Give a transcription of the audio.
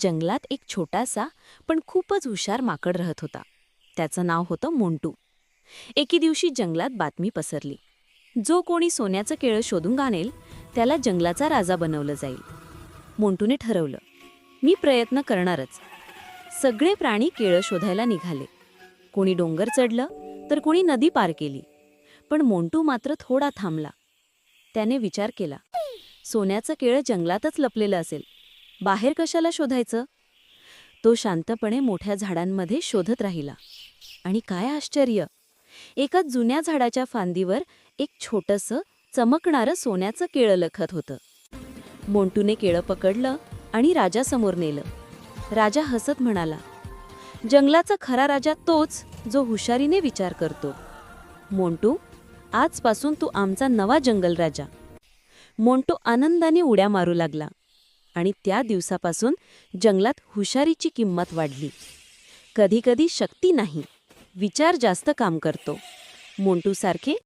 जंगलात एक छोटासा पण खूपच हुशार माकड राहत होता. त्याचं नाव होतं मोंटू. एके दिवशी जंगलात बातमी पसरली. जो कोणी सोन्याचं केळं शोधून आणेल त्याला जंगलाचा राजा बनवलं जाईल. मोंटूने ठरवलं मी प्रयत्न करणारच. सगळे प्राणी केळं शोधायला निघाले. कोणी डोंगर चढलं तर कोणी नदी पार केली. पण मोंटू मात्र थोडा थांबला. त्याने विचार केला सोन्याचं केळं जंगलातच लपलेलं असेल. बाहेर कशाला शोधायचं? तो शांतपणे मोठ्या झाडांमध्ये शोधत राहिला. आणि काय आश्चर्य! एका जुन्या झाडाच्या फांदीवर एक छोटंसं चमकणारं सोन्याचं केळं लखत होतं. मोंटूने केळं पकडलं आणि राजासमोर नेलं. राजा हसत म्हणाला जंगलाचा खरा राजा तोच जो हुशारीने विचार करतो. मोंटू आजपासून तू आमचा नवा जंगल राजा. मोंटू आनंदाने उड्या मारू लागला. आणि त्या दिवसापासून जंगलात हुशारीची किंमत वाढली. कधीकधी शक्ती नाही. विचार जास्त काम करतो. मोंटूसारखे